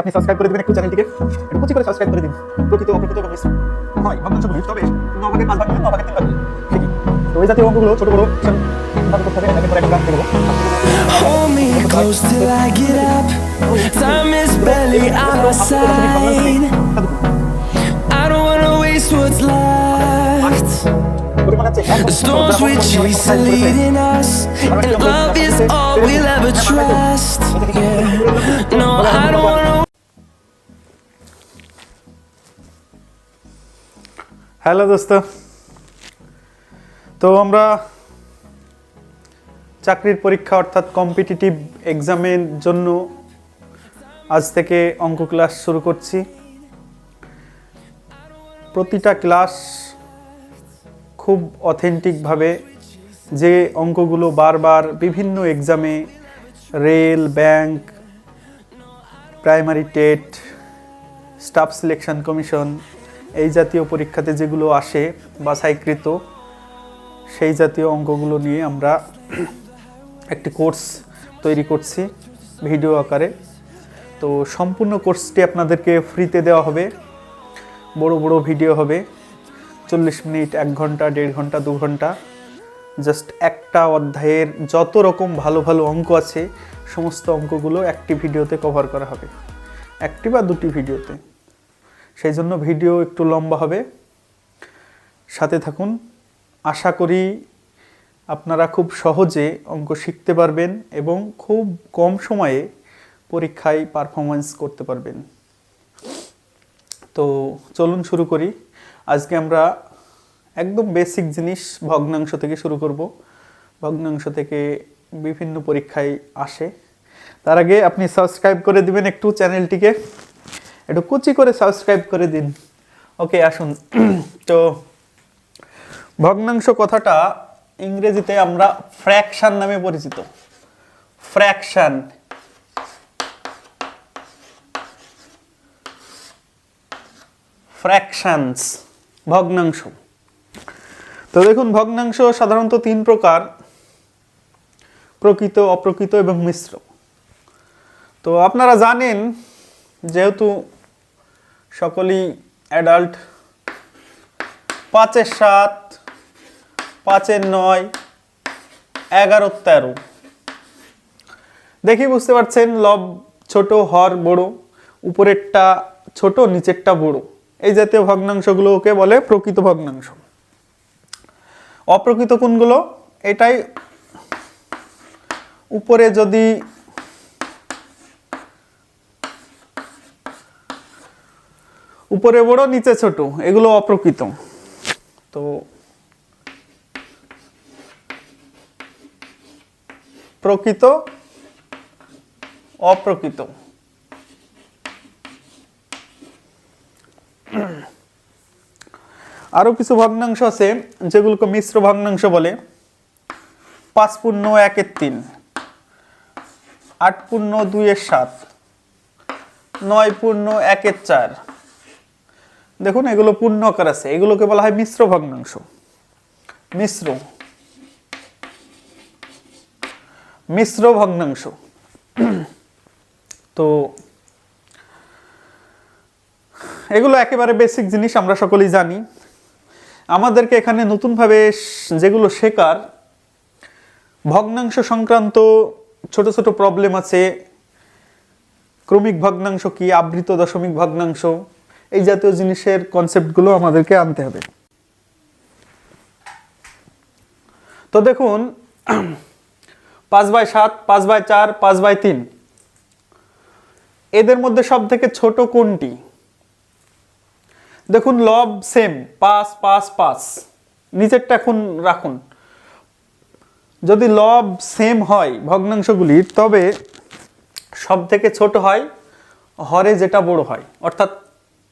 আপনি সাবস্ক্রাইব করে দিবেন একটু চ্যানেলটিকে একটু কুচি করে সাবস্ক্রাইব করে দিন প্রকৃত অপ্রকৃত এবং হয় ভগ্নাংশগুলি তবে ন পাঁচ ভাগ নয়, তিন ভাগ ঠিকই তো এই জাতীয় অঙ্কগুলো ছোট বড় ভাগ করতে হবে একের পর এক গান দেবো Hold me close till I get up. Time is barely on our side. I don't wanna waste what's left. The storms we chase are leading us, and love is all we'll ever trust. Yeah. No, I don't wanna. Hello দোস্ত। তো আমরা চাকরির পরীক্ষা অর্থাৎ competitive এক্সামের জন্য আজ থেকে অঙ্ক ক্লাস শুরু করছি। প্রতিটা ক্লাস খুব অথেন্টিকভাবে যে অঙ্কগুলো বারবার বিভিন্ন এক্সামে rail bank primary TET staff selection commission এই জাতীয় পরীক্ষাতে যেগুলো আসে বাছাইকৃত, সেই জাতীয় অঙ্কগুলো নিয়ে আমরা একটি কোর্স তৈরি করছি ভিডিও আকারে। তো সম্পূর্ণ কোর্সটি আপনাদেরকে ফ্রিতে দেওয়া হবে। বড় বড় ভিডিও হবে। চল্লিশ মিনিট, এক ঘণ্টা, দেড় ঘণ্টা, দু ঘণ্টা। জাস্ট একটা অধ্যায়ের যত রকম ভালো ভালো অঙ্ক আছে, সমস্ত অঙ্কগুলো একটি ভিডিওতে কভার করা হবে। একটি বা দুটি ভিডিওতে। সেই জন্য ভিডিও একটু লম্বা হবে। সাথে থাকুন। আশা করি আপনারা খুব সহজে অঙ্ক শিখতে পারবেন এবং খুব কম সময়ে পরীক্ষায় পারফরমেন্স করতে পারবেন। তো চলুন শুরু করি। আজকে আমরা একদম বেসিক জিনিস ভগ্নাংশ থেকে শুরু করব। ভগ্নাংশ থেকে বিভিন্ন পরীক্ষায় আসে। তার আগে আপনি সাবস্ক্রাইব করে দিবেন একটু চ্যানেলটিকে একটু কুচি করে সাবস্ক্রাইব করে দিন। ওকে আসুন। তো ভগ্নাংশ কথাটা ইংরেজিতে আমরা ফ্র্যাকশন নামে পরিচিত। ফ্র্যাকশন ফ্র্যাকশনস ভগ্নাংশ। তো দেখুন, ভগ্নাংশ সাধারণত তিন প্রকার, প্রকৃত, অপ্রকৃত এবং মিশ্র। তো আপনারা জানেন, যেহেতু সকলেই অ্যাডাল্ট পাঁচের সাত, পাঁচের নয়, এগারো, তেরো। দেখি বুঝতে পারছেন, লব ছোট, হর বড়, উপরেরটা ছোট, নিচেরটা বড়। এই জাতীয় ভগ্নাংশগুলোকে বলে প্রকৃত ভগ্নাংশ। অপ্রকৃত কোনগুলো? এটাই উপরে যদি উপরে বড়, নিচে ছোট, এগুলো অপ্রকৃত। তো প্রকৃত, অপ্রকৃত। আরও কিছু ভগ্নাংশ আছে, যেগুলোকে মিশ্র ভগ্নাংশ বলে। পাঁচ পূর্ণ একের তিন, আট পূর্ণ দুইয়ের সাত, নয় পূর্ণ একের চার দেখুন, এগুলো পূর্ণ আকার আছে। এগুলোকে বলা হয় মিশ্র ভগ্নাংশ। মিশ্র। মিশ্র ভগ্নাংশ। তো, এগুলো একেবারে বেসিক জিনিস, আমরা সকলেই জানি। আমাদেরকে এখানে নতুনভাবে যেগুলো শেখার, ভগ্নাংশ সংক্রান্ত ছোট ছোট প্রবলেম আছে। ক্রমিক ভগ্নাংশ কি? আবৃত দশমিক ভগ্নাংশ। এই জাতীয় জিনিসের কনসেপ্টগুলো আমাদেরকে আনতে হবে। তো দেখুন, পাঁচ বাই সাত, পাঁচ বাই চার, পাঁচ বাই তিন, এদের মধ্যে সব থেকে ছোট কোনটি? দেখুন লব সেম পাঁচ পাঁচ পাঁচ, নিচেরটা এখন রাখুন। যদি লব সেম হয় ভগ্নাংশগুলির তবে সব থেকে ছোট হয়, হরে যেটা বড় হয়, অর্থাৎ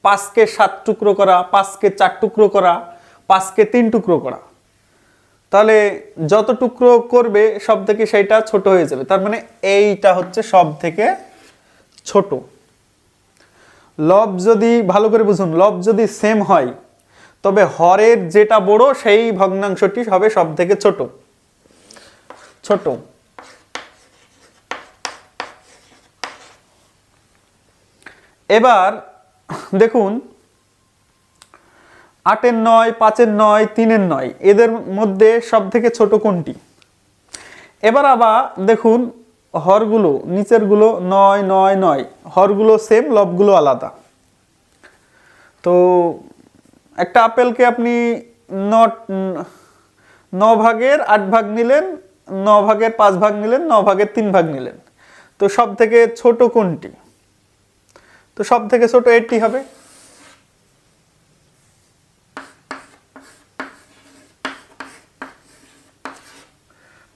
পাঁচকে সাত টুকরো করা, পাঁচকে চার টুকরো করা, পাঁচকে তিন টুকরো করা। তাহলে যত টুকরো করবে, সব থেকে সেইটা ছোট হয়ে যাবে। তার মানে এইটা হচ্ছে সব থেকে ছোট। লব যদি, ভালো করে বুঝুন, লব যদি সেম হয়, তবে হরের যেটা বড়, সেই ভগ্নাংশটি হবে সব থেকে ছোট। ছোট। এবার দেখুন, আটের নয়, পাঁচের নয়, তিনের নয়, এদের মধ্যে সব থেকে ছোট কোনটি? এবার আবার দেখুন, হরগুলো, নিচেরগুলো নয় নয় নয়, হরগুলো সেম লবগুলো আলাদা। তো একটা আপেলকে আপনি ন ন ভাগের আট ভাগ নিলেন, ন ভাগের পাঁচ ভাগ নিলেন, ন ভাগের তিন ভাগ নিলেন। তো সব থেকে ছোট কোনটি? তো সব থেকে ছোট এটি হবে?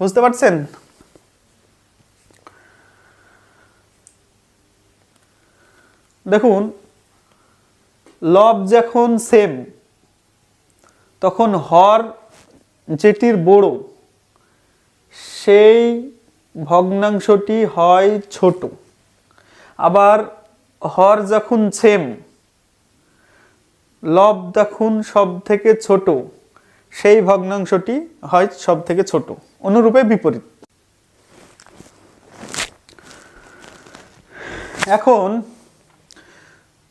বুঝতে পারছেন? দেখুন, লব যখন সেম তখন হর যেটির বড়, সেই ভগ্নাংশটি হয় ছোট। আবার হর যখন সেম লব যখন সব থেকে ছোট। সেই ভগ্নাংশটি হয় সব থেকে ছোট, অনুরূপে বিপরীত। এখন,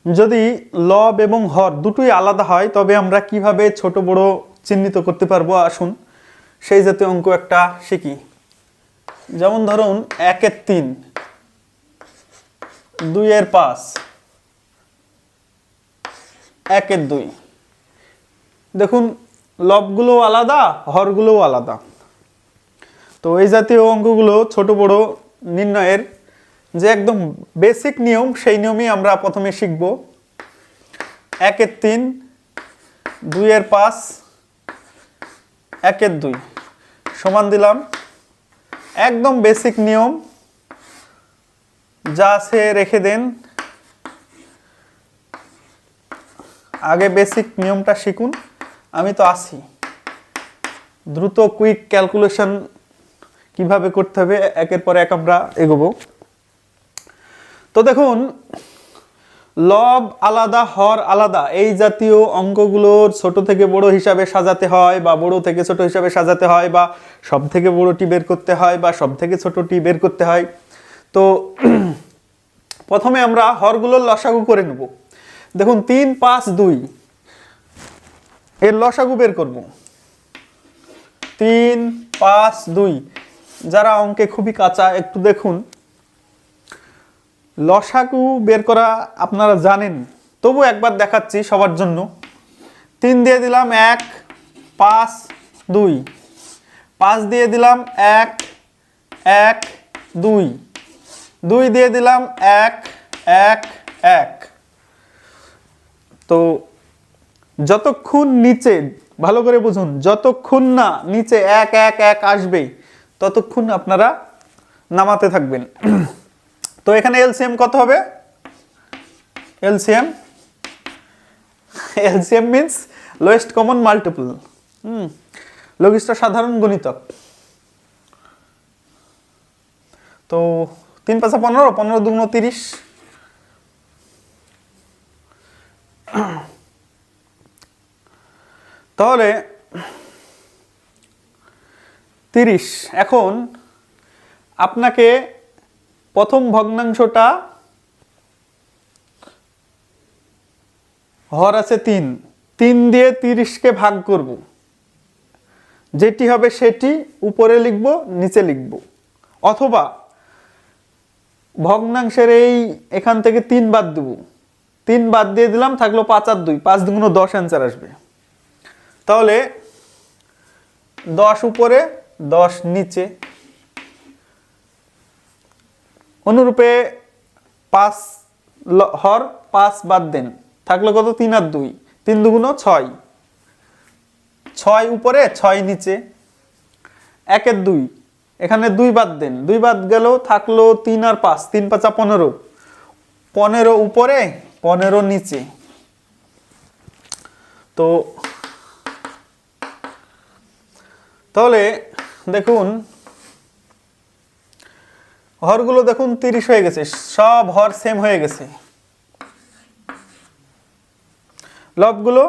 যদি লব এবং হর দুটোই আলাদা হয়, তবে আমরা কীভাবে ছোট বড় চিহ্নিত করতে পারব? আসুন, সেই জাতীয় অঙ্ক একটা শিখি। যেমন ধরুন, একের তিন। দুইয়ের পাঁচ। একের দুই। দেখুন লবগুলো আলাদা, হরগুলোও আলাদা। তো এই জাতীয় অঙ্কগুলো ছোট বড় নির্ণয়ের যে একদম বেসিক নিয়ম, সেই নিয়মই আমরা প্রথমে শিখব। একের তিন, দুইয়ের পাঁচ, একের দুই। সমান দিলাম। একদম বেসিক নিয়ম যা আছে রেখে দেন। আগে বেসিক নিয়মটা শিখুন। আমি তো আসি দ্রুত কুইক ক্যালকুলেশন কীভাবে করতে হবে, একের পর এক আমরা এগোবো। তো দেখুন, লব আলাদা, হর আলাদা, এই জাতীয় অঙ্কগুলোর ছোট থেকে বড় হিসাবে সাজাতে হয় বা বড় থেকে ছোট হিসাবে সাজাতে হয় বা সব থেকে বড়টি বের করতে হয় বা সব থেকে ছোটটি বের করতে হয়। তো প্রথমে আমরা হরগুলোর লসাগু করে নেব। দেখুন, তিন, পাঁচ, দুই। এর লসাগু বের করব। তিন, পাঁচ, দুই। যারা অঙ্কে খুবই কাঁচা, একটু দেখুন। লসাগু বের করা আপনারা জানেন, তবু একবার দেখাচ্ছি সবার জন্য। তিন দিয়ে দিলাম এক, পাঁচ, দুই। পাঁচ দিয়ে দিলাম এক এক, দুই। দুই দিয়ে দিলাম এক এক এক। তো যতক্ষণ নিচে, ভালো করে বুঝুন, যতক্ষণ না নিচে এক এক এক আসবে ততক্ষণ আপনারা নামাতে থাকবেন। তো এখানে এলসিএম কত হবে? LCM? LCM means lowest common multiple hmm, লঘিষ্ঠ সাধারণ গণিতক। তো তিন পাঁচা পনেরো পনেরো দুগুণ তিরিশ। তাহলে তিরিশ। এখন আপনাকে প্রথম ভগ্নাংশটা হর আছে তিন। তিন দিয়ে তিরিশকে ভাগ করব। যেটি হবে সেটি উপরে লিখব, নিচে লিখব। অথবা ভগ্নাংশের এই এখান থেকে তিন বাদ দেব। তিন বাদ দিয়ে দিলাম, থাকল পাঁচ আর দুই। পাঁচ দুগুণ দশ অ্যান্সার আসবে। তাহলে দশ উপরে, দশ নিচে। অনুরূপে পাঁচ হর, পাঁচ বাদ দেন। থাকল কত? তিন আর দুই। তিন দুগুণ ছয়। ছয় উপরে, ছয় নিচে। একের দুই। এখানে দুই বাদ দেন। দুই বাদ গেল থাকল তিন আর পাঁচ, তিন পাঁচা পনেরো। পনেরো উপরে, পনেরো নিচে। তো তাহলে দেখুন, হরগুলো দেখুন তিরিশ হয়ে গেছে, সব হর সেম হয়ে গেছে। লবগুলো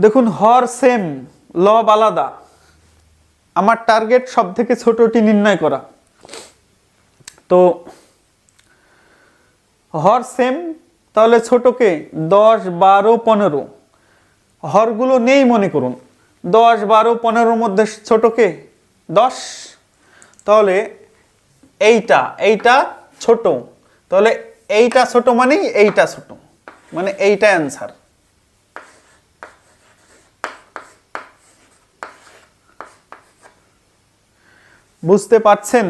দেখুন, হর সেম, লব আলাদা। আমার টার্গেট সব থেকে ছোটটি নির্ণয় করা। তো, হর সেম, তাহলে ছোটকে দশ, বারো, পনেরো। হরগুলো নেই মনে করুন। দশ, বারো, পনেরোর মধ্যে ছোটকে দশ। তাহলে এইটা এইটা ছোট। তাহলে এইটা ছোট মানেই এইটা ছোট। মানে এইটা অ্যান্সার। বুঝতে পারছেন?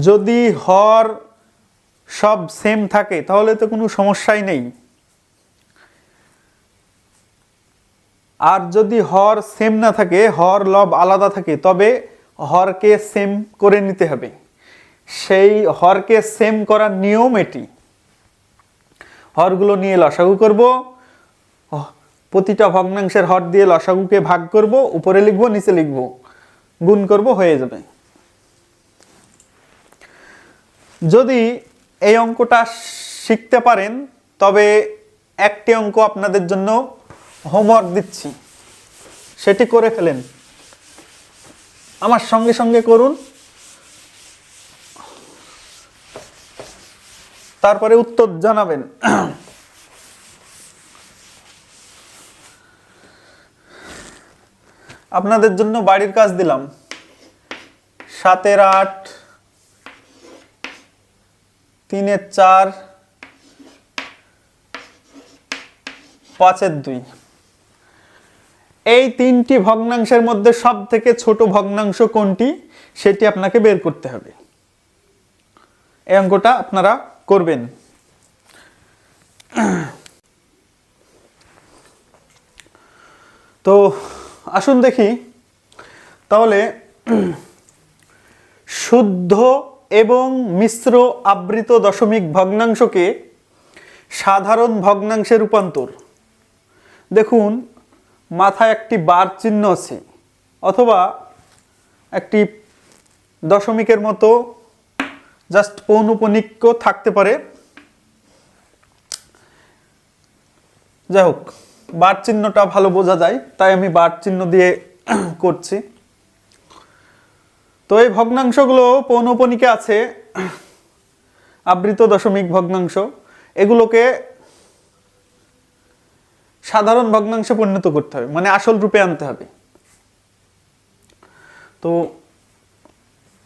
যদি হর সব সেম থাকে, তাহলে তো কোনো সমস্যাই নেই। আর যদি হর সেম না থাকে, হর লব আলাদা থাকে, তবে হরকে সেম করে নিতে হবে। সেই হরকে সেম করার নিয়ম এটি। হরগুলো নিয়ে লসাগু করব। প্রতিটা ভগ্নাংশের হর দিয়ে লসাগুকে ভাগ করব, উপরে লিখব, নিচে লিখব। গুণ করব, হয়ে যাবে। যদি এই অঙ্কটা শিখতে পারেন, তবে একটি অঙ্ক আপনাদের জন্য হোমওয়ার্ক দিচ্ছি। সেটি করে ফেলেন। আমার সঙ্গে সঙ্গে করুন। তারপরে উত্তর জানাবেন। আপনাদের জন্য বাড়ির কাজ দিলাম। সাতের আট, তিনের চার, পাঁচের দুই। এই তিনটি ভগ্নাংশের মধ্যে সব থেকে ছোট ভগ্নাংশ কোনটি, সেটি আপনাকে বের করতে হবে। এই অঙ্কটা আপনারা করবেন। তো আসুন দেখি। তাহলে, শুদ্ধ এবং মিশ্র আবৃত দশমিক ভগ্নাংশকে সাধারণ ভগ্নাংশে রূপান্তর। দেখুন, মাথায় একটি বার চিহ্ন আছে, অথবা একটি দশমিকের মতো জাস্ট পৌনপনিক্য থাকতে পারে। যাই হোক। বার চিহ্নটা ভালো বোঝা যায়, তাই আমি বার চিহ্ন দিয়ে করছি। তো এই ভগ্নাংশগুলো পৌনপনিকে আছে, আবৃত দশমিক ভগ্নাংশ। এগুলোকে সাধারণ ভগ্নাংশে পরিণত করতে হবে মানে আসল রূপে আনতে হবে। তো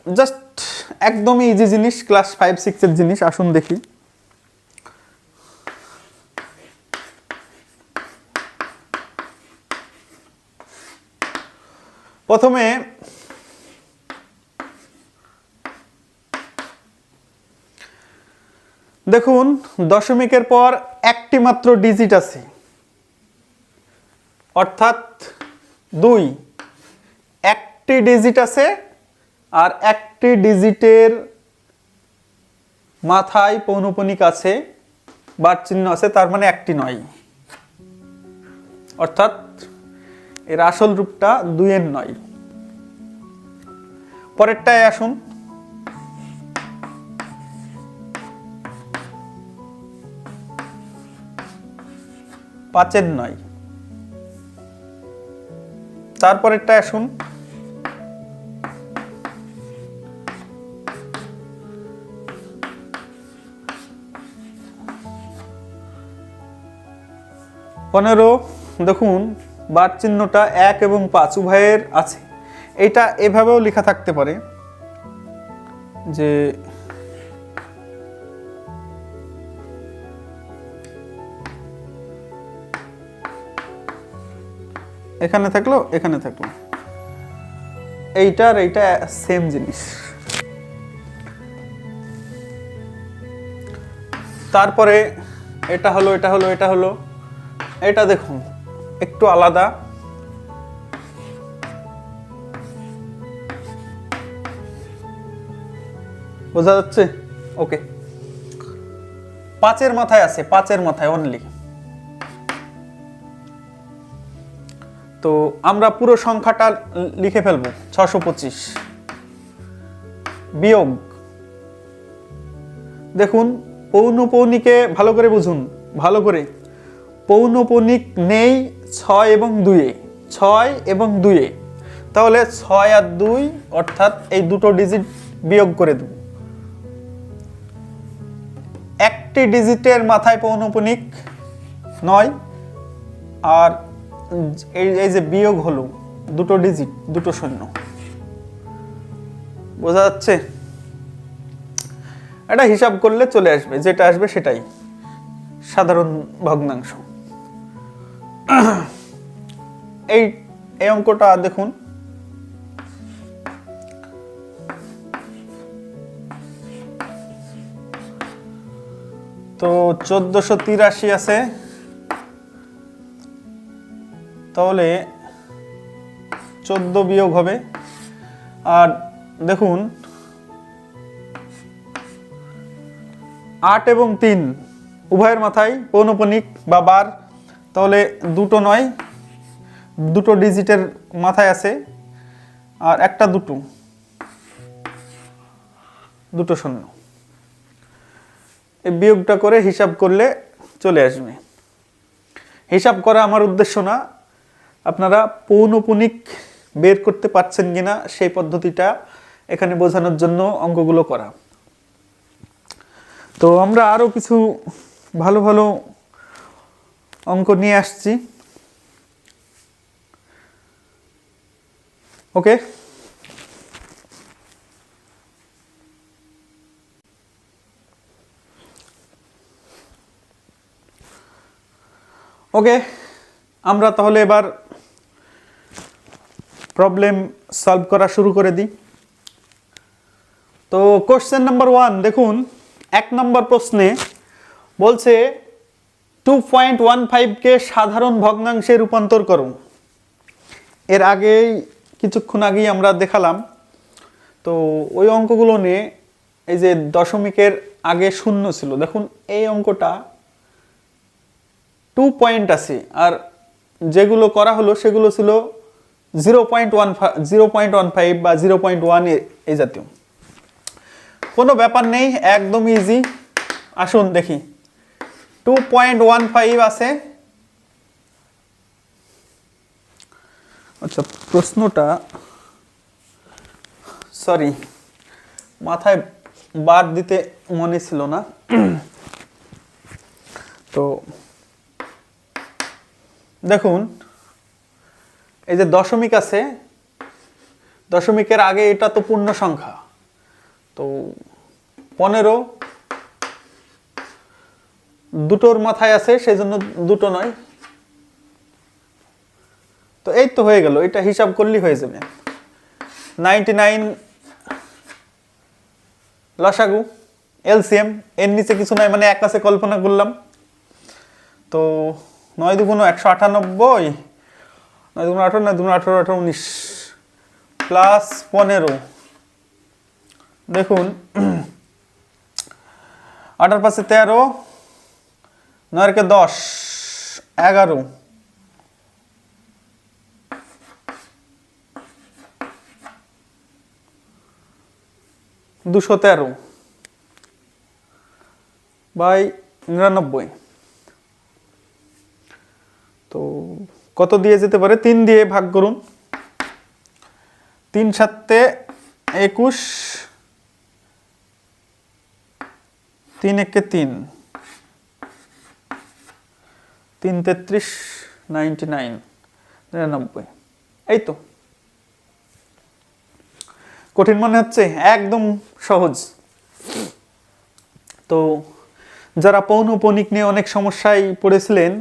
জাস্ট একদমই ইজি জিনিস ক্লাস ফাইভ সিক্সের জিনিস, আসুন দেখি। প্রথমে দেখুন, দশমিকের পর একটি মাত্র ডিজিট আছে। অর্থাৎ দুই। একটি ডিজিট আছে আর একটি ডিজিটের মাথায় পৌনপনিক আছে, বার চিহ্ন আছে, তার মানে একটি নয়। অর্থাৎ এর আসল রূপটা দুইয়ের নয়। পরেরটায় আসুন। পাঁচের নয়। তারপরেরটা আসুন। পনেরো দেখুন। বার চিহ্নটা এক এবং পাঁচ উভয়ের আছে। এটা এভাবেও লেখা থাকতে পারে যে এখানে থাকল এখানে থাকল। এইটার এইটা সেম জিনিস। তারপরে এটা হলো এটা হলো এটা হলো, এটা দেখুন। একটু আলাদা। বোঝা যাচ্ছে? ওকে পাঁচের মাথায় আছে, পাঁচের মাথায় অনলি তো আমরা পুরো সংখ্যাটা লিখে ফেলব ছশো পঁচিশ। বিয়োগ। দেখুন, পৌনপৌনিকে ভালো করে বুঝুন, ভালো করে। পৌনপৌনিক নেই, ছয় এবং দুয়ে। ছয় এবং দুইয়ে তাহলে ছয় আর দুই, অর্থাৎ এই দুটো ডিজিট বিয়োগ করে দেব। একটি ডিজিটের মাথায় পৌনপুনিক নয়, আর এই এই যে বিয়োগ হলো, দুটো ডিজিট দুটো শূন্য বোঝা যাচ্ছে? এটা হিসাব করলে চলে আসবে, যেটা আসবে সেটাই। সাধারণ ভগ্নাংশ। এই এই অঙ্কটা দেখুন। তো চোদ্দশো তিরাশি আছে। তাহলে চোদ্দ বিয়োগ হবে। আর দেখুন, আট এবং তিন উভয়ের মাথায় পৌনপনিক বা বার তাহলে দুটো নয়, দুটো ডিজিটের মাথায় আছে আর একটা দুটো দুটো শূন্য। এই বিয়োগটা করে হিসাব করলে চলে আসবে। হিসাব করা আমার উদ্দেশ্য না, আপনারা পৌনপুনিক বের করতে পারছেন কিনা সেই পদ্ধতিটা এখানে বোঝানোর জন্য অঙ্কগুলো করা। তো আমরা আরও কিছু ভালো ভালো অঙ্ক নিয়ে আসছি। ওকে? ওকে, আমরা তাহলে এবার প্রবলেম সলভ করা শুরু করে দিই। তো কোশ্চেন নাম্বার ওয়ান দেখুন, এক নম্বর প্রশ্নে বলছে টু পয়েন্ট ওয়ান ফাইভকে সাধারণ ভগ্নাংশে রূপান্তর করুন। এর আগেই, কিছুক্ষণ আগেই আমরা দেখালাম। তো ওই অঙ্কগুলো নিয়ে এই যে দশমিকের আগে শূন্য ছিল, দেখুন এই অঙ্কটা টু পয়েন্ট আছে, আর যেগুলো করা হলো সেগুলো ছিল zero point one zero point one five বা জিরো পয়েন্ট ওয়ান এই জাতীয়। কোনো ব্যাপার নেই, একদম ইজি আসুন দেখি। টু পয়েন্ট ওয়ান ফাইভ আছে। আচ্ছা প্রশ্নটা সরি মাথায় বাদ দিতে মনে ছিল না। তো, দেখুন, এই যে দশমিক আছে, দশমিকের আগে এটা তো পূর্ণ সংখ্যা তো, পনেরো দুটোর মাথায় আছে সেই জন্য দুটো নয়। তো এই তো হয়ে গেল, এটা হিসাব করলেই হয়ে যাবে। নাইনটি নাইন লসাগু, এলসিএম, এর নিচে কিছু নয় মানে এক কাছে কল্পনা করলাম। তো নয় দুগুণ একশো আটানব্বই, নয় দুগুণ আঠারো, নয় দুগুণ আঠারো আঠারো উনিশ, প্লাস পনেরো। দেখুন, আঠার পাশে তেরো নয়কে দশ, এগারো। দুশো তেরো বাই নিরানব্বই। তো কত দিয়ে যেতে পারে? তিন দিয়ে ভাগ করুন। তিন সাতে একুশ, তিন একে তিন। তিন তেত্রিশ নাইনটি নাইন নিরানব্বই। এই তো কঠিন মনে হচ্ছে একদম সহজ। তো যারা পৌনপনিক নিয়ে অনেক সমস্যায় পড়েছিলেন,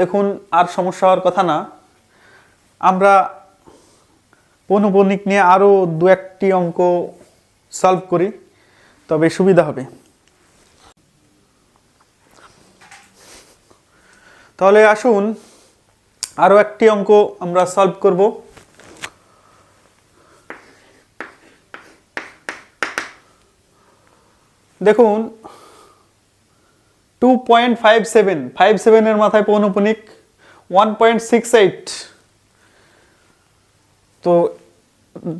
দেখুন, আর সমস্যা হওয়ার কথা না। আমরা পৌনপনিক নিয়ে আরও দু একটি অঙ্ক সলভ করি, তবে সুবিধা হবে। তাহলে আসুন আরও একটি অঙ্ক আমরা সলভ করব। দেখুন two point five seven five সেভেনের মাথায় পৌনপুনিক ওয়ান পয়েন্ট সিক্স এইট তো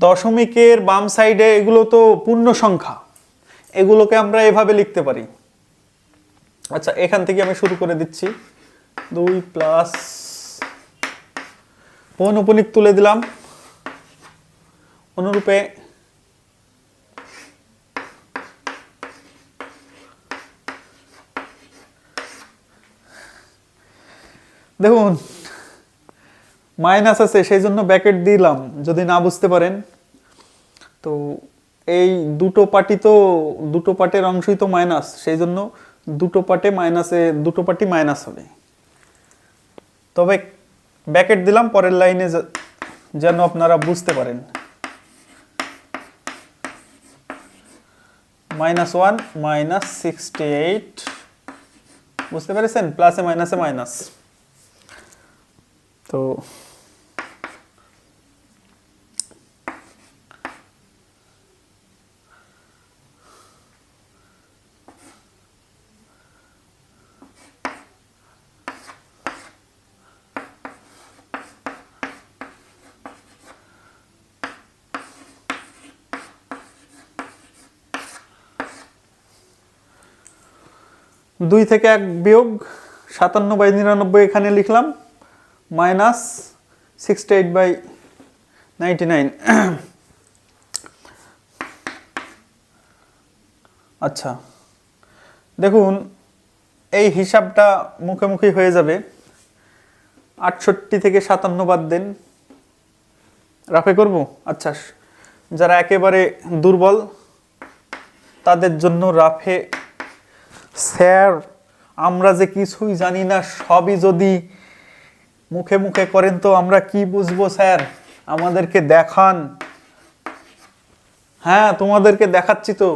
দশমিকের বাম সাইডে এগুলো তো পূর্ণ সংখ্যা, এগুলোকে আমরা এভাবে লিখতে পারি। আচ্ছা এখান থেকে আমি শুরু করে দিচ্ছি। দুই প্লাস পৌনপুনিক তুলে দিলাম। অনুরূপে দেখুন মাইনাস আছে, সেই জন্য ব্যাকেট দিলাম, যদি না বুঝতে পারেন। তো এই দুটো পার্টি তো, দুটো পার্টের অংশই তো মাইনাস সেই জন্য দুটো পার্টে মাইনাসে দুটো পার্টি মাইনাস হবে। তবে ব্যাকেট দিলাম, পরের লাইনে যেন আপনারা বুঝতে পারেন। Minus one, minus sixty eight. বুঝতে পেরেছেন? প্লাসে মাইনাসে মাইনাস। তো দুই থেকে এক বিয়োগ সাতান্ন বাই নিরানব্বই এখানে লিখলাম, minus sixty eight by ninety nine আচ্ছা দেখুন, এই হিসাবটা মুখোমুখি হয়ে যাবে। আটষট্টি থেকে সাতান্ন বাদ দেন। রাফে করব? আচ্ছা যারা একেবারে দুর্বল, তাদের জন্য রাফে স্যার, আমরা যে কিছুই জানি না, সবই যদি মুখে মুখে করেন তো আমরা কি বুঝব স্যার? আমাদেরকে দেখান। হ্যাঁ তোমাদেরকে দেখাচ্ছি তো।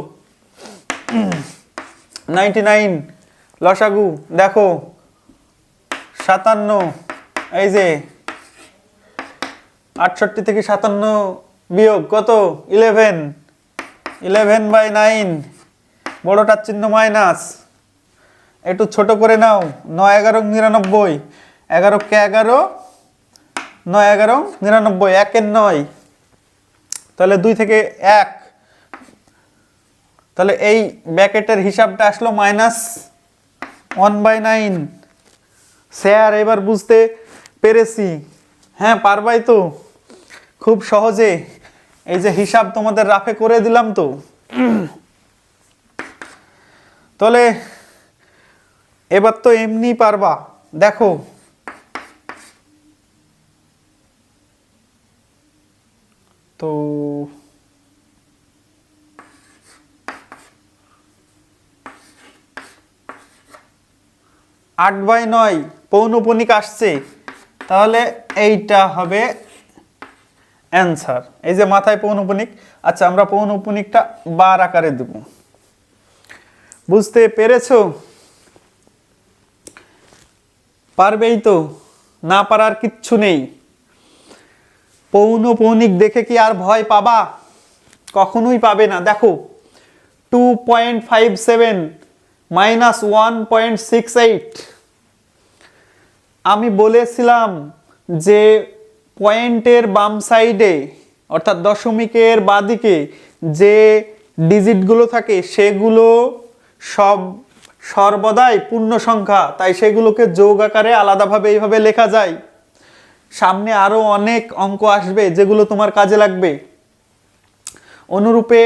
নাইনটি নাইন লসাগু, দেখো। সাতান্ন, এই যে আটষট্টি থেকে সাতান্ন বিয়োগ কত? ইলেভেন ইলেভেন বাই নাইন বড়টার চিহ্ন মাইনাস একটু ছোট করে নাও। নয় এগারো নিরানব্বই। এগারো কে এগারো? নয় এগারো নিরানব্বই। একের নয়। তাহলে দুই থেকে এক। তাহলে এই ব্যাকেটের হিসাবটা আসলো minus one by nine. Sir, এবার বুঝতে পেরেছি। হ্যাঁ পারবাই তো। খুব সহজে। এই যে হিসাব তোমাদের রাফে করে দিলাম তো। তাহলে এবার তো এমনি পারবা। দেখো। তো আট বাই নয় পৌনপনিক আসছে। তাহলে এইটা হবে অ্যান্সার। এই যে মাথায় পৌনপনিক আচ্ছা আমরা পৌনপনিকটা বার আকারে দেব। বুঝতে পেরেছ? পারবেই তো, না পারার কিচ্ছু নেই। পৌন পৌনপৌনিক দেখে কি আর ভয় পাবা? কখনোই পাবে না। দেখো two point five seven minus one point six eight আমি বলেছিলাম যে পয়েন্টের বাম সাইডে, অর্থাৎ দশমিকের বাদিকে যে ডিজিটগুলো থাকে, সেগুলো সব সর্বদাই পূর্ণ সংখ্যা, তাই সেগুলোকে যোগ আকারে আলাদাভাবে এইভাবে লেখা যায়। সামনে আরও অনেক অঙ্ক আসবে যেগুলো তোমার কাজে লাগবে। অনুরূপে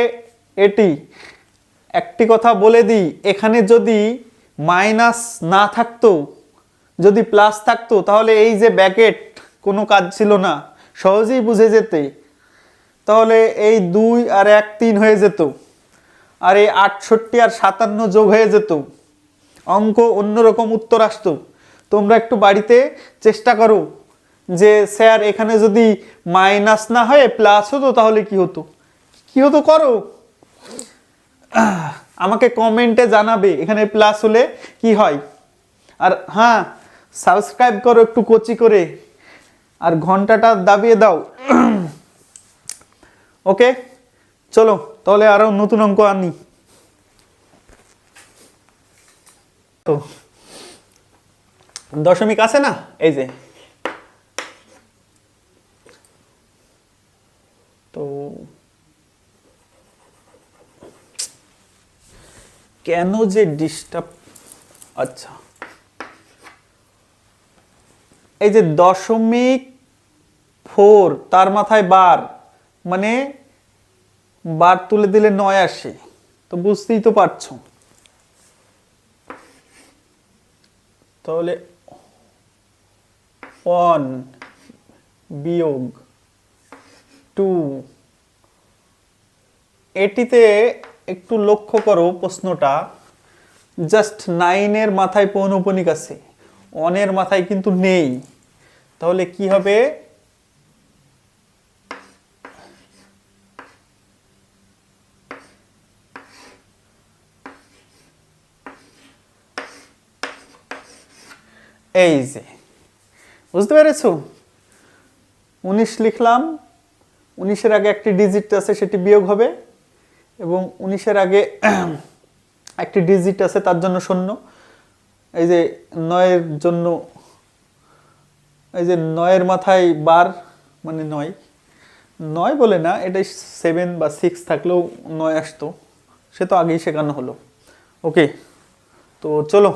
এটি একটি কথা বলে দিই, এখানে যদি মাইনাস না থাকতো, যদি প্লাস থাকতো, তাহলে এই যে ব্যাকেট কোনো কাজ ছিল না, সহজেই বুঝে যেতে। তাহলে এই দুই আর এক তিন হয়ে যেত, আর এই আটষট্টি আর সাতান্ন যোগ হয়ে যেত। অঙ্ক অন্যরকম উত্তর আসতো। তোমরা একটু বাড়িতে চেষ্টা করো যে, স্যার, এখানে যদি মাইনাস না হয়ে, প্লাস হতো, তাহলে কি হতো? কি হতো, করো। আমাকে কমেন্টে জানাবে, এখানে প্লাস হলে কি হয়? আর হ্যাঁ সাবস্ক্রাইব করো একটু কচি করে। আর ঘন্টাটা দাবিয়ে দাও। ওকে, চলো, তাহলে আরও নতুন অঙ্ক আনি। তো দশমিক আছে না? এই যে। তো কেন যে ডিস্টার্ব আচ্ছা। এই যে দশমিক ফোর তার মাথায় বার মানে বার তুলে দিলে নয় আসে। তো বুঝতেই তো পারছ। তাহলে অন বিয়োগ টু এটিতে একটু লক্ষ্য করো প্রশ্নটা। জাস্ট নাইনের মাথায় পৌনপনিক আছে। অনের মাথায় কিন্তু নেই। তাহলে কি হবে? এই যে, বুঝতে পেরেছ? উনিশ লিখলাম, উনিশের আগে একটি ডিজিট আছে, সেটি বিয়োগ হবে, এবং উনিশের আগে একটি ডিজিট আছে, তার জন্য শূন্য। এই যে নয়ের জন্য, এই যে নয়ের মাথায় বার মানে নয়। নয় বলে না এটা সেভেন বা সিক্স থাকলেও নয় আসতো। সে তো আগেই শেখানো হলো। ওকে তো চলো।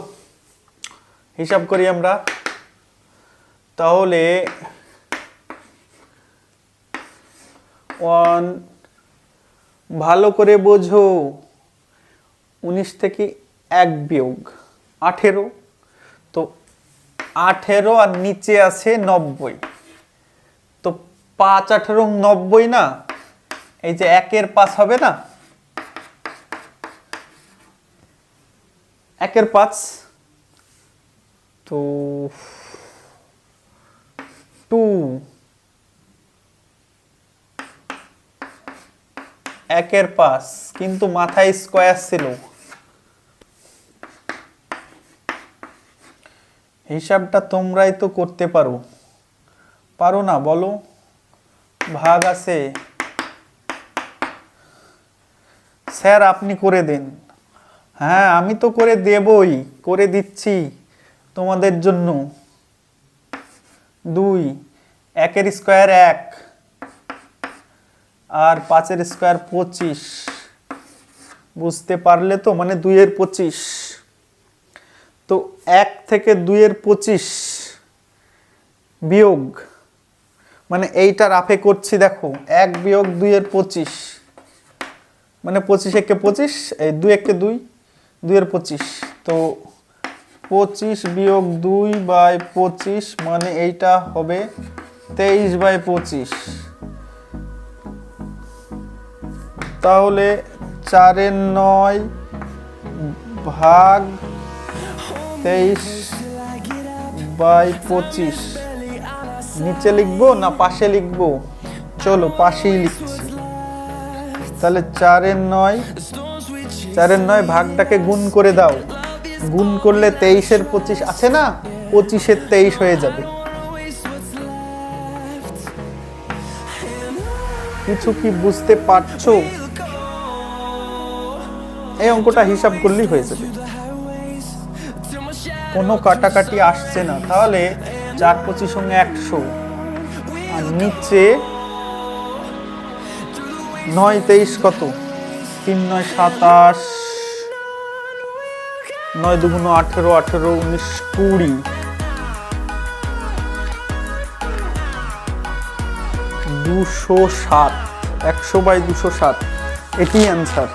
হিসাব করি আমরা। তাহলে ওয়ান, ভালো করে বোঝো, উনিশ থেকে এক বিয়োগ, আঠেরো। তো আঠেরো আর নিচে আছে নব্বই। তো পাঁচ, আঠেরো, নব্বই না? এই যে একের পাঁচ হবে না? একের পাঁচ। তো টু। একের পাস কিন্তু মাথায় স্কোয়ার ছিল। হিসাবটা তোমরাই তো করতে পারো। পারো না, বলো। ভাগ আছে। স্যার, আপনি করে দেন। হ্যাঁ আমি তো করে দেবই, করে দিচ্ছি। তোমাদের জন্য। দুই, একের স্কোয়ার এক আর পাঁচের স্কোয়ার পঁচিশ। বুঝতে পারলে তো? মানে দুইয়ের পঁচিশ। তো এক থেকে দুইয়ের পঁচিশ বিয়োগ মানে এইটা রাফে করছি দেখো, এক বিয়োগ দুইয়ের পঁচিশ। মানে পঁচিশ একে পঁচিশ, এই দুই একে দুই, দুইয়ের পঁচিশ। তো পঁচিশ বিয়োগ দুই বাই পঁচিশ মানে এইটা হবে তেইশ বাই পঁচিশ। তাহলে চারের নয় ভাগ তেইশ বাই পঁচিশ। নিচে লিখব না পাশে লিখব? চলো পাশেই লিখছি। তাহলে চারের নয় চারের নয় ভাগটাকে গুণ করে দাও। গুণ করলে তেইশের পঁচিশ আছে না? পঁচিশের তেইশ হয়ে যাবে। কিছু কি বুঝতে পারছ? এই অঙ্কটা হিসাব করলেই হয়ে যাবে। কোনো কাটাকাটি আসছে না। তাহলে চার পঁচিশ সঙ্গে একশো, আর নিচে নয় তেইশ কত? তিন নয় সাতাশ নয় দুগুণ আঠেরো আঠেরো উনিশ কুড়ি। দুশো সাত একশো বাই দুশো সাত। এটি অ্যান্সার